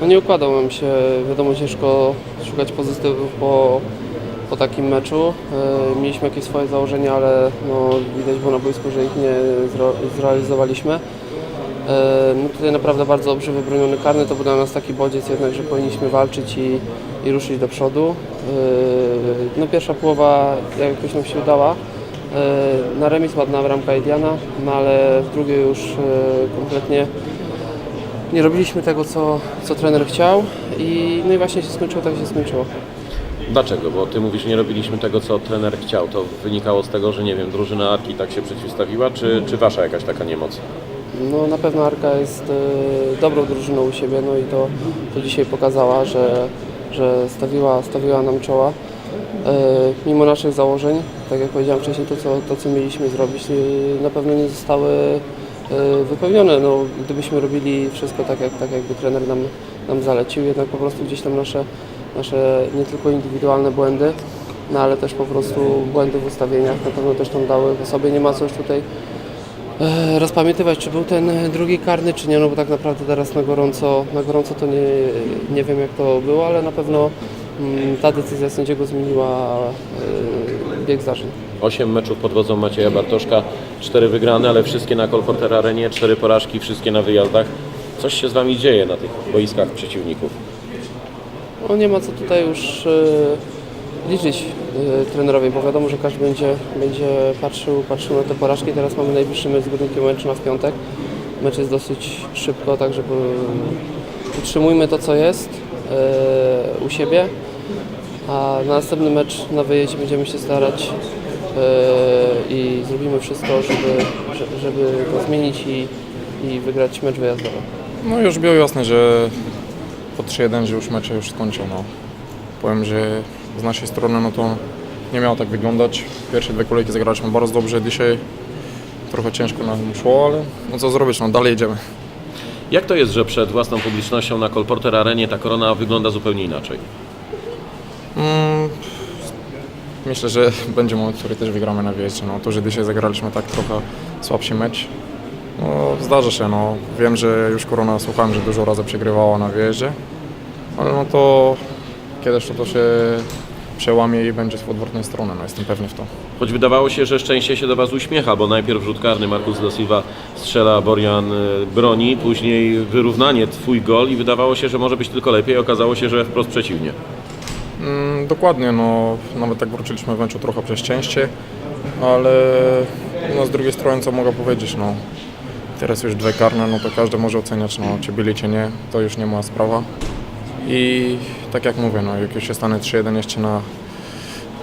No nie układał nam się, wiadomo ciężko szukać pozytywów po, po takim meczu. E, Mieliśmy jakieś swoje założenia, ale no, widać było na boisku, że ich nie zrealizowaliśmy. E, No tutaj naprawdę bardzo dobrze wybroniony karny, to był dla nas taki bodziec jednak, że powinniśmy walczyć i, i ruszyć do przodu. E, No pierwsza połowa jakoś nam się udała. Na remis ładna bramka Ediana, no ale w drugiej już kompletnie nie robiliśmy tego, co, co trener chciał i, no i właśnie się skończyło tak, się skończyło. Dlaczego? Bo ty mówisz, nie robiliśmy tego, co trener chciał. To wynikało z tego, że nie wiem, drużyna Arki tak się przeciwstawiła, czy, czy wasza jakaś taka niemoc? No na pewno Arka jest e, dobrą drużyną u siebie, no i to, to dzisiaj pokazała, że, że stawiła, stawiła nam czoła. E, mimo naszych założeń, tak jak powiedziałem wcześniej, to co, to, co mieliśmy zrobić, e, na pewno nie zostały wypełnione. No, gdybyśmy robili wszystko tak, jak, tak jakby trener nam, nam zalecił, jednak po prostu gdzieś tam nasze, nasze nie tylko indywidualne błędy, no ale też po prostu błędy w ustawieniach na pewno też tam dały w sobie. Nie ma co już tutaj e, rozpamiętywać, czy był ten drugi karny, czy nie, no bo tak naprawdę teraz na gorąco, na gorąco to nie, nie wiem jak to było, ale na pewno mm, ta decyzja sędziego zmieniła e, bieg zdarzeń. Osiem meczów pod wodzą Macieja Bartoszka, cztery wygrane, ale wszystkie na Kolporter Arenie, cztery porażki, wszystkie na wyjazdach. Coś się z wami dzieje na tych boiskach przeciwników. No nie ma co tutaj już e, liczyć e, trenerowi, bo wiadomo, że każdy będzie, będzie patrzył, patrzył na te porażki. Teraz mamy najbliższy mecz z Górnikiem Łęczna w piątek. Mecz jest dosyć szybko, tak żeby utrzymujmy to, co jest e, u siebie, a na następny mecz na wyjeździe będziemy się starać i zrobimy wszystko, żeby, że- żeby to zmienić i, i wygrać mecz wyjazdowy. No już było jasne, że po 3-1, że już mecze już skończą. No. Powiem, że z naszej strony no to nie miało tak wyglądać. Pierwsze dwie kolejki zagraliśmy bardzo dobrze dzisiaj. Trochę ciężko nam szło, ale no co zrobić, no dalej jedziemy. Jak to jest, że przed własną publicznością na Kolporter Arenie ta korona wygląda zupełnie inaczej? Mm, myślę, że będzie moment, który też wygramy na wyjeździe. No, to, że dzisiaj zagraliśmy tak trochę słabszy mecz, no, zdarza się. No. Wiem, że już Korona słuchałem, że dużo razy przegrywała na wyjeździe, ale no to kiedyś to, to się przełamie i będzie w odwrotnej stronie, no, jestem pewny w to. Choć wydawało się, że szczęście się do Was uśmiecha, bo najpierw rzut karny Marcus da strzela, Borian y, broni, później wyrównanie, Twój gol i wydawało się, że może być tylko lepiej, okazało się, że wprost przeciwnie. Dokładnie, no, nawet tak wróciliśmy w meczu trochę przez szczęście, ale no, z drugiej strony co mogę powiedzieć, no, teraz już dwie karne, no to każdy może oceniać, no, czy byli, czy nie, to już nie moja sprawa. I tak jak mówię, no, jak już się stanie 3-1 jeszcze na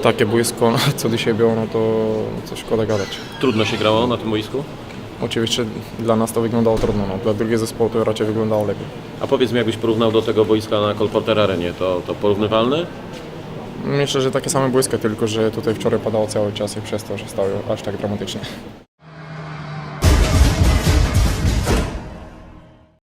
takie boisko, no, co dzisiaj było, no to, to szkoda gadać. Trudno się grało na tym boisku? Oczywiście dla nas to wyglądało trudno, no, dla drugiego zespołu to raczej wyglądało lepiej. A powiedz mi, jakbyś porównał do tego boiska na Kolporter Arenie, to, to porównywalne? Myślę, że takie same boiska, tylko że tutaj wczoraj padało cały czas i przez to, że stało aż tak dramatycznie.